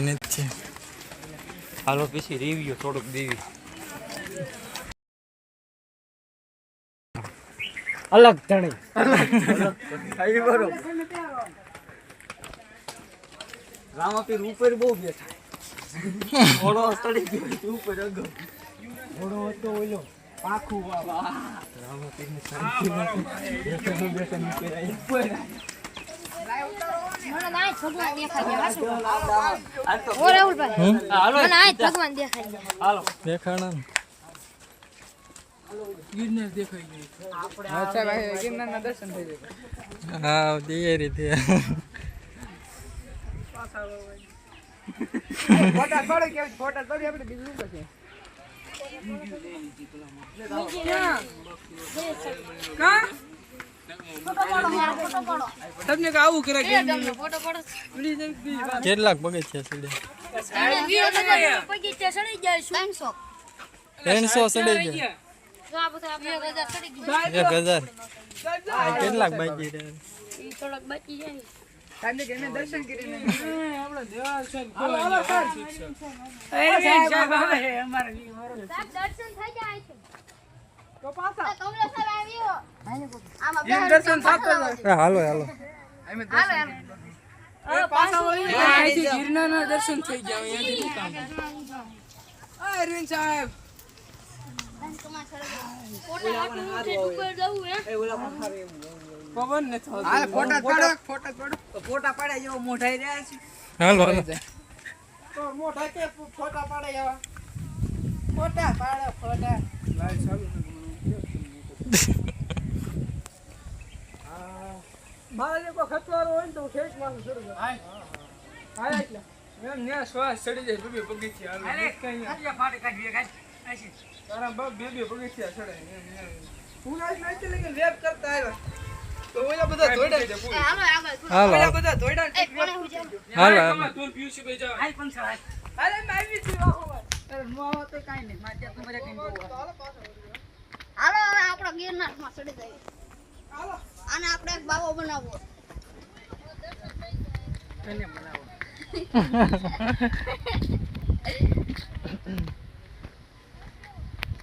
નથી. હાલો પછી રિવ્યુ થોડુંક દેવી. અલગ ધણી. રામાપીર ઉપર બહુ બેઠા. ઘોડો ચડી ગયો ઉપર અગો. ઘોડો હતો ઓલો. પાખું છે ઓ રાહુલભાઈ થઈ જાય હા તૈયારી રીતે ફોટા થોડી કેવી ફોટા થોડી આપણે બીજું પાડો તમને કે આવું કરે કેટલાક પગથિયા સડી. જાય શું? 300 ત્રણસો ચડી ગયા જો આ બધા આપણે બધા સડી ગયા. એક હજાર. કેટલાક બાકી જાય. દર્શન કરીને સાહેબ દર્શન થઈ જાય છે. તો પાછા. કમલા સાહેબ આવ્યો. આમાં એમ દર્શન થતા જ એ હાલો હાલો. અમે હાલો હાલો પાછા વળી ગિરનારના દર્શન થઈ ગયા અહીંયાથી શું કામ? આ અરવિંદ સાહેબ. ફોટો આપણું છે ઉપર જવું હે પવન ને ફોટા પાડો ફોટા પાડો ફોટા પાડે જેવો મોઢાઈ રહ્યા છે. હાલો હાલો. તો મોઢા કે ફોટા પાડે ફોટા પાડો ફોટા. લાઈટ ચાલુ મારા કોઈ ખતવારો હોય ને તો ઠેક મારું શરૂ કરું હાય હાય એટલે એમ ને શ્વાસ ચડી જાય બે બે પગથિયા અરે કઈ ફાટે કાઢી કાઢ તારા બાપ પગથિયા ચડે હું આજ કરતા આવ્યા તો ઓલા બધા દોડ્યા છે હાલો હાલો ઓલા બધા કોને હું હાલો હાલો તું હાલ પણ સર અરે છું કાઈ નહીં મારે ત્યાં મજા કઈ આપણો ગિરનારમાં ચડી જાય. હાલો આને આપણે એક બાવો બનાવવો. બનાવો?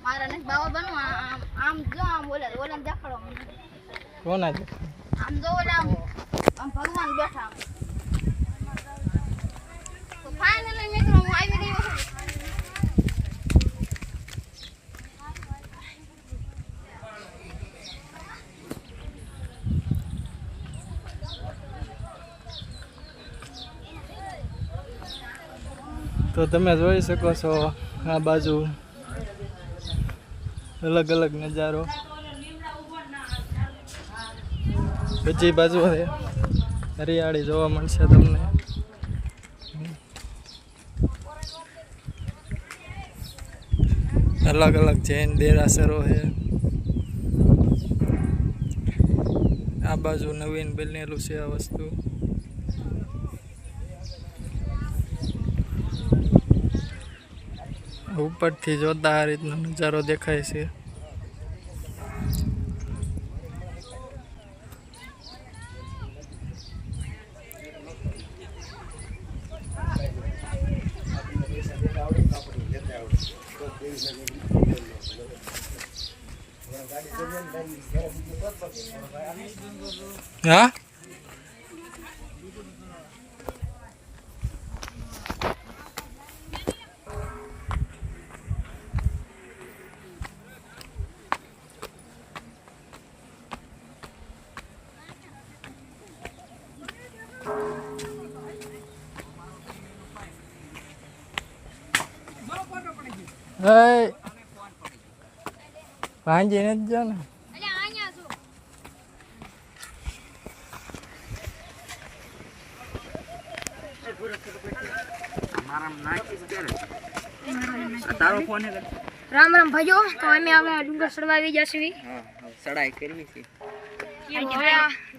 મારે ને બાવો બનવા આમ આમ જો આમ બોલે ઓલે દેખાડો. કોના આમ જો ઓલે આમ ભગવાન બેઠા. આમ. તો ફાઇનલી મિત્રો હું આવી રહ્યો છું. તો તમે જોઈ શકો છો આ બાજુ અલગ અલગ નજારો. બીજી બાજુ હરિયાળી જોવા મળશે તમને. અલગ અલગ જૈન દેરાસરો છે. આ બાજુ નવીન બનેલું છે આ વસ્તુ. ઉપરથી જોતા આ રીતનો નજારો દેખાય છે. હા? ભાંજી નથી જો ને. રામ રામ ભાઈઓ, તો અમે હવે ડુંગર ચડવા આવી જશે ચડાઈ કરવી છે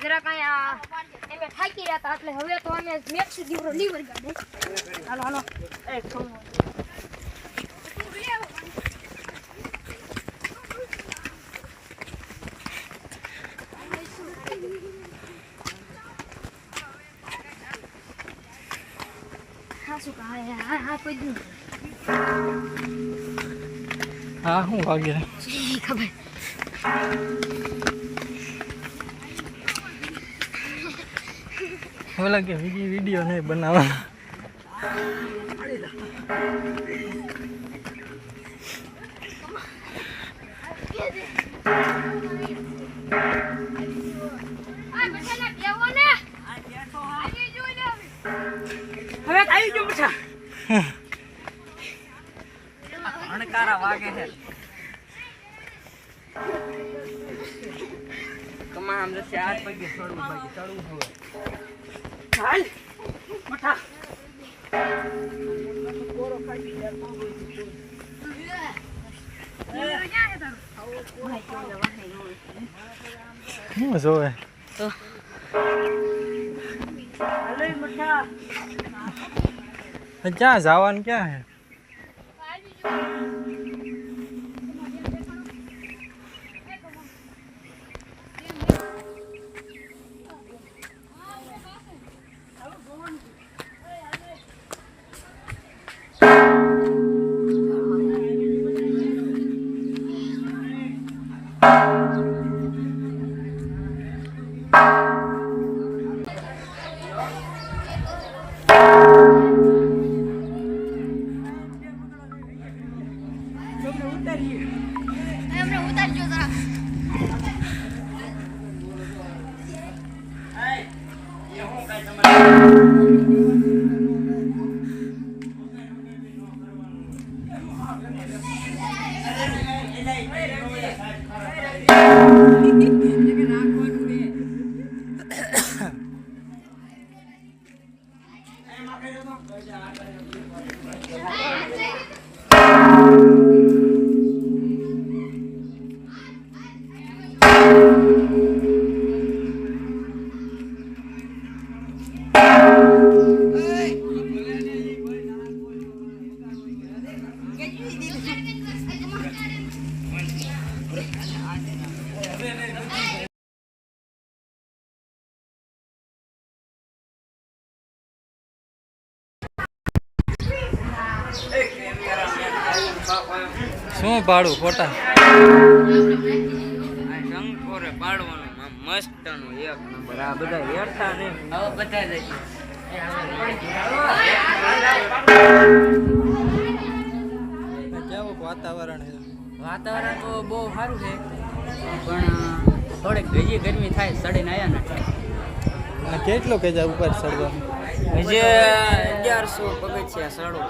જરા કઈ એમે થાકી રહ્યા હતા, એટલે હવે તો અમે મેચ સુધી લીવર ગાડે હાલો હાલો એ થોડું. હા, શું કહે હા હું વાગે. ખબર. ઓલા કે વીડિયો વીડિયો નહીં બનાવવાનો. અણકારા વાગે છે કમા આમ જશે આજ પગે ચડવું પગે ચડવું હવે ચાલ બઠા શું જોવે હાલે બઠા ક્યાં જવાનું ક્યાં હે? 哎，这个。શું ભાડું ફોટા શંકોરે પાડવાનું મસ્ત મસ્તનું એક નંબર આ બધા હેઠા ને હવે બધા જ કેવું વાતાવરણ છે વાતાવરણ તો બહુ સારું છે પણ થોડીક બીજી ગરમી થાય સડીને આવ્યા નથી કેટલો કેટલું કે ઉપર સડવા? જે અગિયારસો પગથિયા સડો.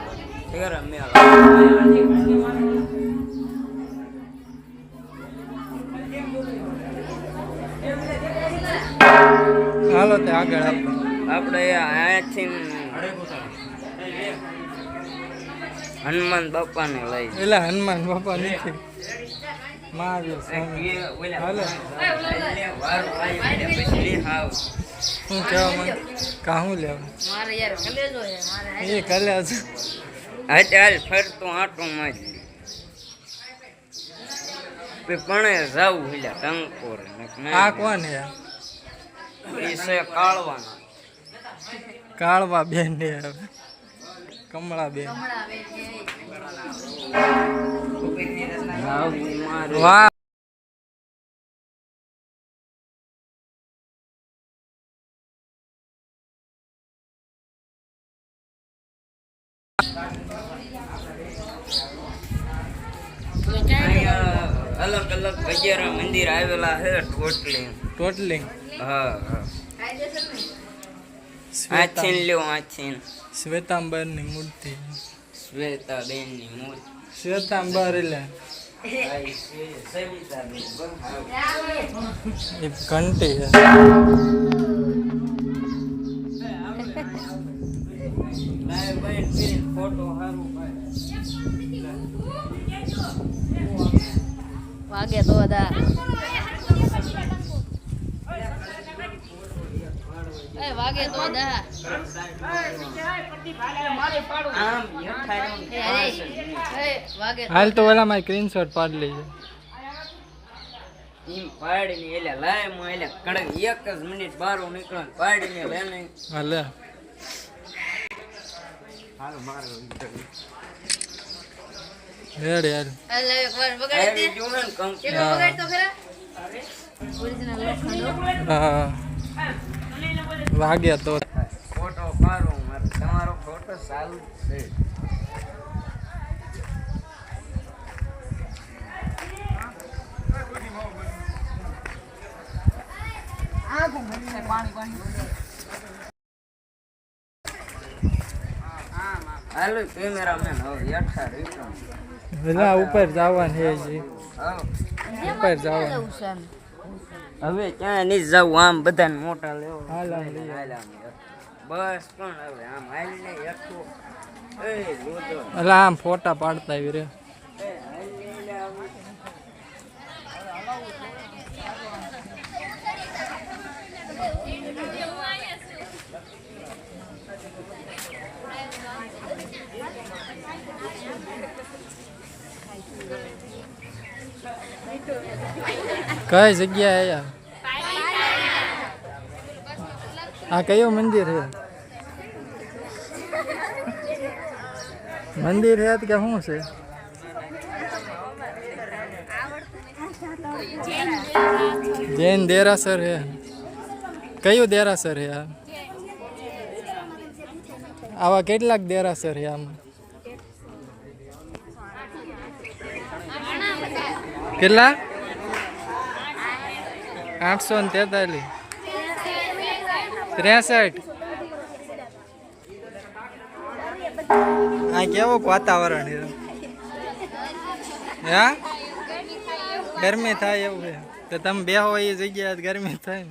મેળ હાલો તે આગળ આપણે. આપણે અહીંયાથી હનુમાન બાપાને લઈ એટલે હનુમાન બાપા નથી. મહાવીર સ્વામી. હાલો. શું કહેવા કાહું લેવું? મારે યાર છે મારે એ કલ્યા છે હાલ ફરતું આટું માં પણ જાવું હિલા ટંકોર. આ કોણ હે એ છે કાળવાના. કાળવા બેન ને કમળા બેન વાહ અહીંયા અલગ અલગ ગજેરા મંદિર આવેલા છે ટોટલી હા હા આછીન લ્યો આછીન શ્વેતાંબરની મૂર્તિ. શ્વેતા બેનની મૂર્તિ શ્વેતાંબર એટલે સવિતા એ ઘંટી છે ફોટો સારું વાગે તો બધા. એ વાગે તો દા આમ યથાર્થ એ વાગે હાલ તો ઓલામાં સ્ક્રીનશોટ પાડી લેજો. એમ પાડીને એટલે લાયમાં એટલે કડક એક જ મિનિટ બારો નીકળો પાડીને લઈને હાલે હાલ મારો હેડ યાર એટલે એક વાર વગાડી દે. જો ને કમ ચલો વગાડ તો ખરા? ઓરિજિનલ હા. વાગ્યા તો. ફોટો પાડો તમારો ફોટો સારું છે. હાલો કેમેરામેન હવે પેલા ઉપર જવાનું છે ઉપર જવાનું. હવે ક્યાં નહીં જવું આમ બધાને મોટા લેવો. બસ પણ હવે આમ હાલ ને યઠો એ એટલે આમ ફોટા પાડતા આવી રે Thank આમ. કઈ જગ્યાએ યાર આ કયું મંદિર છે? મંદિર છે કે શું છે? જૈન દેરાસર છે. કયું દેરાસર હે આવા કેટલાક દેરાસર છે આમાં? કેટલા? આઠસો ને તેતાલીસ. ત્રેસઠ. આ કેવું વાતાવરણ હા? ગરમી થાય એવું છે. તો તમે બેહો એ જગ્યાએ ગરમી થાય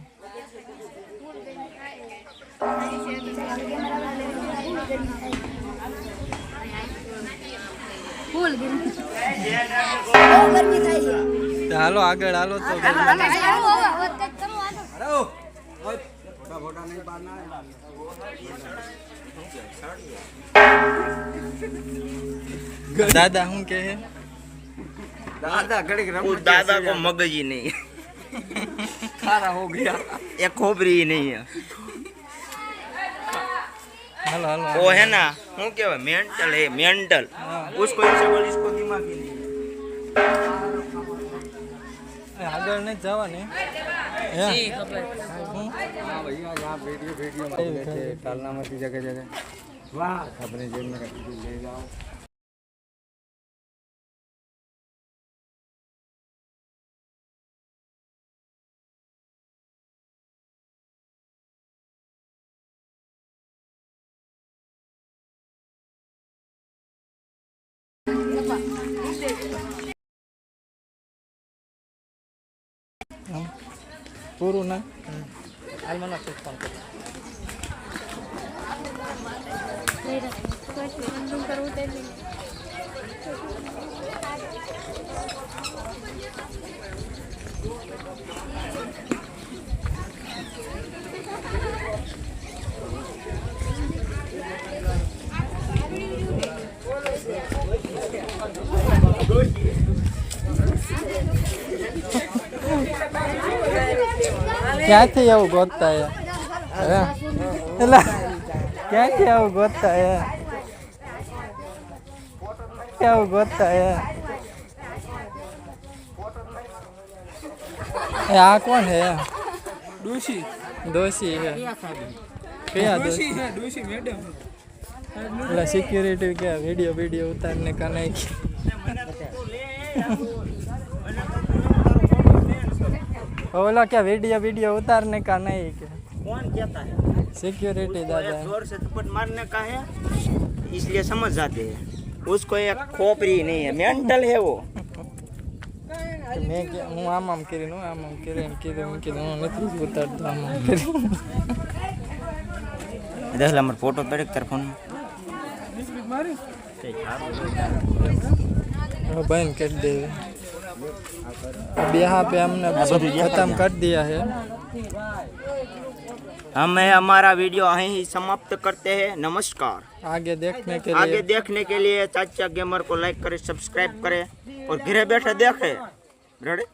હાલો આગળ હાલો તો. દાદા શું કહે છે દાદા ઘડીક वो રમત दादा को मगज ही नहीं है ખારા હો ગયા ये खोपरी ही नहीं है હાલો હાલો वो है ना वो क्या है मेंटल है मेंटल उसको ऐसे बोल इसको दिमाग ही नहीं है। એ આગળ જી ખબર. હા ભૈયા યહાં વીડિયો વીડિયો માં બેઠે ટાલના માંથી જગહ જગહ વાહ આપણે જેમ ને લઈ જાઓ. Thank you. ગોતતા હે હે? એલા ક્યાંથી આવું ગોતતા હે? ક્યાંથી આવું ગોતતા હે એ? આ કોણ હે? દોશી દોશી હે. કયા દોશી હે દોશી મેડમ. એટલે સિક્યુરિટી કે વીડિયો વીડિયો ઉતારને કા નહીં ઓલા કે વિડીયો વિડીયો उतारने का नहीं के कौन कहता है सिक्योरिटी दादा जोर से थप्पड़ मारने का है इसलिए समझ जाते हैं उसको एक खोपरी नहीं है मेंटल है वो કે મેં કે હું આમ આમ કરીને હું આમ આમ કરીને કીધું મેં કીધું હું નથી જ ઉતારતો આમ આમ કરીને देख ला फोटो पड़े तेरे फोन में હવે બંધ કરી દે अब यहाँ पे हमने खत्म कर दिया है हमें हमारा वीडियो यहीं ही समाप्त करते हैं नमस्कार आगे देखने के आगे लिए देखने के लिए चाचा गेमर को लाइक करें सब्सक्राइब करें और घरे बैठे देखे रेडी